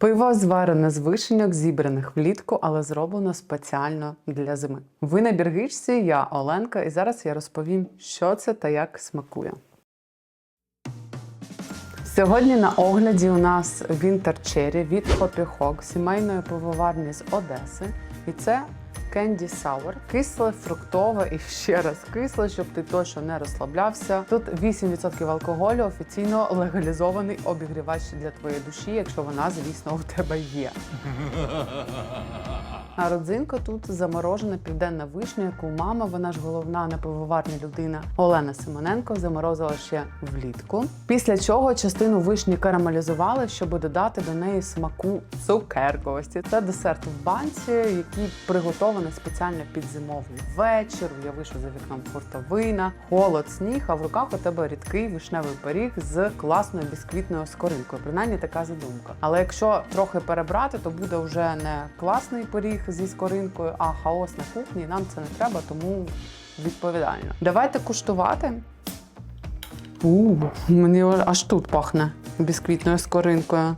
Пиво зварене з вишеньок, зібраних влітку, але зроблено спеціально для зими. Ви на біргичці, я Оленка, і зараз я розповім, що це та як смакує. Сьогодні на огляді у нас Winter Cherry від Хопі Хок, сімейної пивоварні з Одеси. І це Candy Sour. Кисле, фруктове і ще раз кисле, щоб ти точно не розслаблявся. Тут 8% алкоголю, офіційно легалізований обігрівач для твоєї душі, якщо вона, звісно, у тебе є. А родзинка тут заморожена південна вишня, яку мама, вона ж головна на пивоварні людина Олена Симоненко заморозила ще влітку. Після чого частину вишні карамелізували, щоб додати до неї смаку цукерковості. Це десерт в банці, який приготований спеціально під зимовий вечір. Уяви, що за вікном фуртовина, холод, сніг, а в руках у тебе рідкий вишневий пиріг з класною бісквітною скоринкою. Принаймні така задумка. Але якщо трохи перебрати, то буде вже не класний пиріг зі скоринкою, а хаос на кухні. Нам це не треба, тому відповідально. Давайте куштувати. У, мені аж тут пахне бісквітною скоринкою.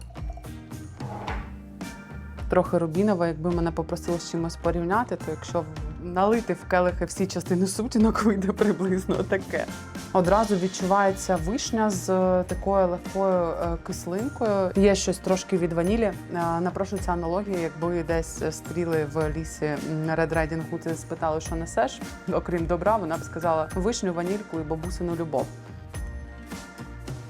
Трохи рубінова, якби мене попросили з чимось порівняти, то якщо налити в келихи всі частини сутінок, вийде приблизно таке. Одразу відчувається вишня з е, такою легкою е, кислинкою. Є щось трошки від ванілі. Е, Напрошується аналогія, якби десь стріли в лісі на Red Riding Hood і спитали, що несеш, окрім добра, вона б сказала вишню, ванільку і бабусину любов.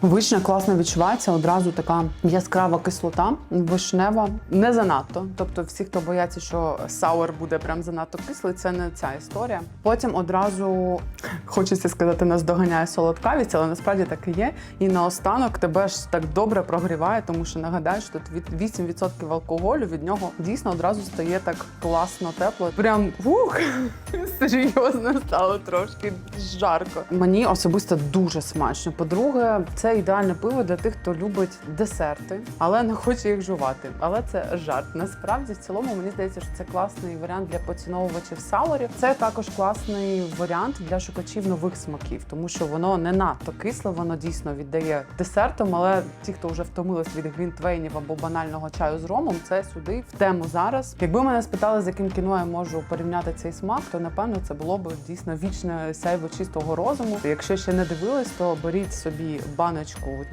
Вишня класно відчувається, одразу така яскрава кислота, вишнева, не занадто. Тобто, всі, хто бояться, що сауер буде прям занадто кислий, це не ця історія. Потім одразу хочеться сказати, нас доганяє солодкавість, але насправді так і є. І наостанок тебе ж так добре прогріває, тому що нагадаю, що тут 8% алкоголю від нього дійсно одразу стає так класно, тепло. Прям ух, серйозно стало трошки жарко. Мені особисто дуже смачно. По-друге, це ідеальне пиво для тих, хто любить десерти, але не хоче їх жувати. Але це жарт. Насправді, в цілому, мені здається, що це класний варіант для поціновувачів саурів. Це також класний варіант для шукачів нових смаків, тому що воно не надто кисле, воно дійсно віддає десертом. Але ті, хто вже втомились від гвінтвейнів або банального чаю з ромом, це сюди в тему зараз. Якби мене спитали, з яким кіно я можу порівняти цей смак, то напевно це було б дійсно вічне сяйво чистого розуму. Якщо ще не дивились, то беріть собі баночку,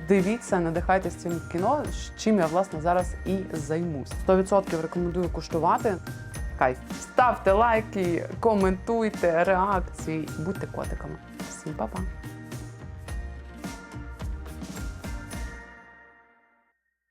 дивіться, надихайтесь цим кіно, чим я власне зараз і займусь. 100% рекомендую куштувати. Кайф. Ставте лайки, коментуйте реакції, будьте котиками. Всім па-па!